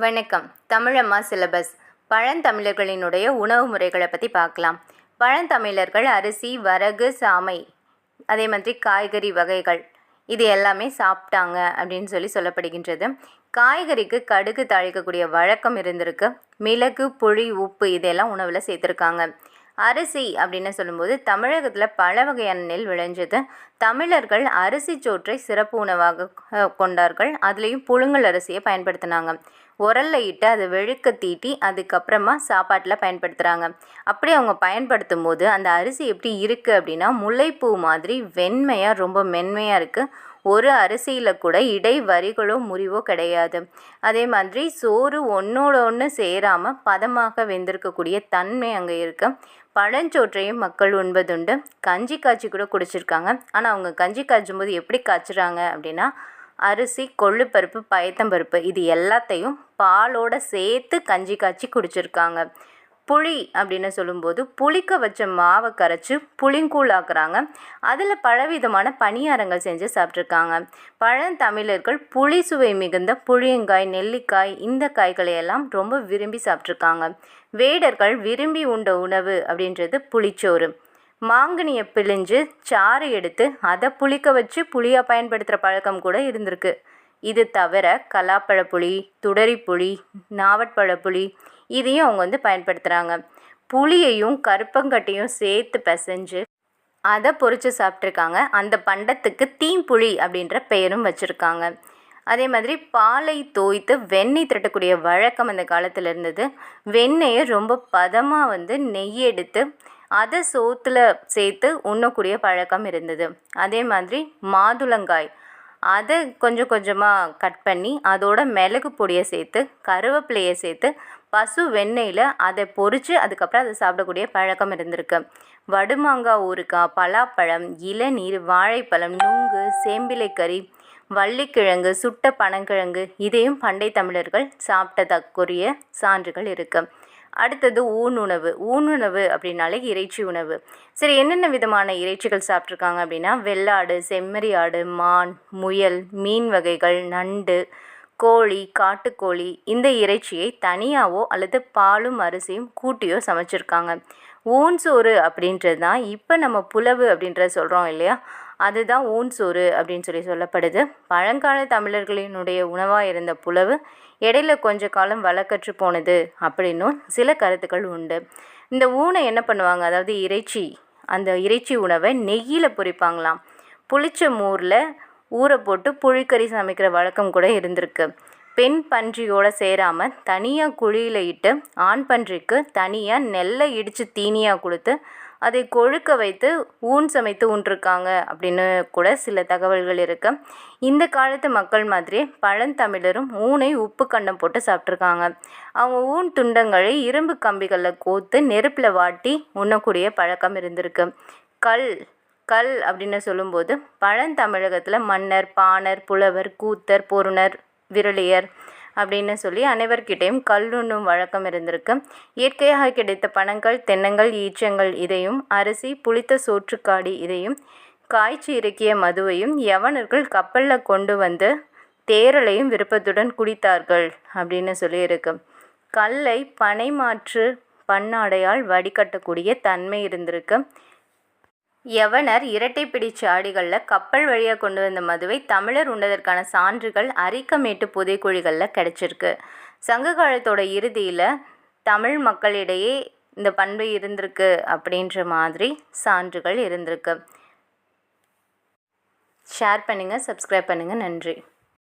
வணக்கம். தமிழம்மா சிலபஸ் பழந்தமிழர்களினுடைய உணவு முறைகளை பற்றி பார்க்கலாம். பழந்தமிழர்கள் அரிசி வரகு சாமை அதே மாதிரி காய்கறி வகைகள் இது எல்லாமே சாப்பிட்டாங்க அப்படின்னு சொல்லி சொல்லப்படுகின்றது. காய்கறிக்கு கடுகு தாளிக்கக்கூடிய வழக்கம் இருந்திருக்கு. மிளகு புளி உப்பு இதெல்லாம் உணவில் சேர்த்துருக்காங்க. அரிசி அப்படின்னு சொல்லும்போது தமிழகத்தில் பல வகையான நெல் விளைஞ்சது. தமிழர்கள் அரிசி சோற்றை சிறப்பு உணவாக கொண்டார்கள். அதுலேயும் புழுங்கல் அரிசியை பயன்படுத்தினாங்க. உரல்ல இட்டு அதை வெழுக்க தீட்டி அதுக்கப்புறமா சாப்பாட்டில் பயன்படுத்துகிறாங்க அப்படி அவங்க பயன்படுத்தும் போது அந்த அரிசி எப்படி இருக்குது அப்படின்னா முல்லைப்பூ மாதிரி வெண்மையாக ரொம்ப மென்மையாக இருக்குது ஒரு அரிசியில் கூட இடை வரிகளோ முறிவோ கிடையாது. அதே மாதிரி சோறு ஒன்றோட ஒன்று சேராமல் பதமாக வெந்திருக்கக்கூடிய தன்மை அங்கே இருக்கு. பழஞ்சோற்றையும் மக்கள் உண்பதுண்டு. கஞ்சி காய்ச்சி கூட குடிச்சிருக்காங்க. ஆனால் அவங்க கஞ்சி காய்ச்சும் போது எப்படி காய்ச்சுறாங்க அப்படின்னா அரிசி கொள்ளுப்பருப்பு பயத்தம்பருப்பு இது எல்லாத்தையும் பாலோட சேர்த்து கஞ்சி காய்ச்சி குடிச்சிருக்காங்க. புளி அப்படின்னு சொல்லும்போது புளிக்க வச்ச மாவை கரைச்சி புளிங்கூழ் ஆக்குறாங்க. அதில் பலவிதமான பணியாரங்கள் செஞ்சு சாப்பிட்ருக்காங்க பழந்தமிழர்கள் புளி சுவை மிகுந்த புளியங்காய் நெல்லிக்காய் இந்த காய்களை எல்லாம் ரொம்ப விரும்பி சாப்பிட்ருக்காங்க வேடர்கள் விரும்பி உண்ட உணவு அப்படின்றது புளிச்சோறு. மாங்கனியை பிழிஞ்சு சாறு எடுத்து அதை புளிக்க வச்சு புளியாக பயன்படுத்துகிற பழக்கம் கூட இருந்திருக்கு. இது தவிர கலாப்பழப்புளி துடரிப்புளி துடரி இதையும் அவங்க வந்து பயன்படுத்துகிறாங்க புளியையும் கருப்பங்கட்டையும் சேர்த்து பிசைஞ்சு அதை பொறிச்சு சாப்பிட்ருக்காங்க அந்த பண்டத்துக்கு தீம்புளி அப்படின்ற பெயரும் வச்சுருக்காங்க. அதே மாதிரி பாலை தோய்த்து வெண்ணெய் திரட்டக்கூடிய வழக்கம் அந்த காலத்தில் இருந்தது. வெண்ணெயை ரொம்ப பதமாக வந்து நெய் எடுத்து அதை சோத்தில் சேர்த்து உண்ணக்கூடிய பழக்கம் இருந்தது. அதே மாதிரி மாதுளங்காய் அதை கொஞ்சம் கொஞ்சமாக கட் பண்ணி அதோட மிளகு பொடியை சேர்த்து கருவேப்பிலையை சேர்த்து பசு வெண்ணெயில் அதை பொறித்து அதுக்கப்புறம் அதை சாப்பிடக்கூடிய பழக்கம் இருந்திருக்கு. வடுமாங்காய் ஊறுகாய் பலாப்பழம் இளநீர் வாழைப்பழம் நுங்கு சேம்பிலைக்கறி வள்ளிக்கிழங்கு சுட்ட பனங்கிழங்கு இதையும் பண்டை தமிழர்கள் சாப்பிட்டதற்குரிய சான்றுகள் இருக்குது அடுத்தது ஊனுணவு ஊனுணவு அப்படின்னாலே இறைச்சி உணவு. சரி என்னென்ன விதமான இறைச்சிகள் சாப்பிட்ருக்காங்க அப்படின்னா வெள்ளாடு செம்மறி ஆடு மான் முயல் மீன் வகைகள் நண்டு கோழி காட்டுக்கோழி இந்த இறைச்சியை தனியாகவோ அல்லது பாலும் அரிசியும் கூட்டியோ சமைச்சிருக்காங்க. ஊன் சோறு அப்படின்றது தான் இப்போ நம்ம புலவு அப்படின்றத சொல்கிறோம் இல்லையா? அதுதான் ஊன் சோறு அப்படின்னு சொல்லி சொல்லப்படுது. பழங்கால தமிழர்களினுடைய உணவாக இருந்த புலவு. இடையில கொஞ்ச காலம் வழக்கற்று போனது அப்படின்னும் சில கருத்துக்கள் உண்டு. இந்த ஊனை என்ன பண்ணுவாங்க? அதாவது இறைச்சி அந்த இறைச்சி உணவை நெய்யில் பொரிப்பாங்களாம். புளிச்ச மோரில் ஊற போட்டு புளிக்கறி சமைக்கிற வழக்கம் கூட இருந்திருக்கு. பெண் பன்றியோடு சேராமல் தனியாக குழியில் இட்டு ஆண் பன்றிக்கு தனியாக நெல்லை இடித்து தீனியாக கொடுத்து அதை கொழுக்க வைத்து ஊன் சமைத்து உண்டிருக்காங்க அப்படின்னு கூட சில தகவல்கள் இருக்கு. இந்த காலத்து மக்கள் மாதிரி பழந்தமிழரும் ஊனை உப்பு கண்டம் போட்டு சாப்பிட்ருக்காங்க அவங்க ஊன் துண்டங்களை இரும்பு கம்பிகளில் கோத்து நெருப்பில் வாட்டி உண்ணக்கூடிய பழக்கம் இருந்திருக்கு. கல் கல் அப்படின்னு சொல்லும்போது பழந்தமிழகத்தில் மன்னர் பாணர் புலவர் கூத்தர் பொருணர் விரலியர் அப்படின்னு சொல்லி அனைவர்கிட்டையும் கல்லுண்ணும் வழக்கம் இருந்திருக்கு. இயற்கையாக கிடைத்த பணங்கள் தென்னங்கள் ஈச்சங்கள் இதையும் அரிசி புளித்த சோற்றுக்காடி இதையும் காய்ச்சி இறக்கிய மதுவையும் யவனர்கள் கப்பலில் கொண்டு வந்து தேரலையும் விருப்பத்துடன் குடித்தார்கள் அப்படின்னு சொல்லியிருக்கு. கல்லை பனை மாற்று பன்னாடையால் வடிகட்டக்கூடிய தன்மை இருந்திருக்கு. யவனர் இரட்டை பிடிச் சாடிகளில் கப்பல் வழியாக கொண்டு வந்த மதுவை தமிழர் உண்டதற்கான சான்றுகள் அரிக்கமேட்டு புதைக்குழிகளில் கிடைச்சிருக்கு. சங்க காலத்தோட இறுதியில் தமிழ் மக்களிடையே இந்த பண்பு இருந்திருக்கு அப்படின்ற மாதிரி சான்றுகள் இருந்திருக்கு. ஷேர் பண்ணுங்கள் சப்ஸ்கிரைப் பண்ணுங்கள் நன்றி.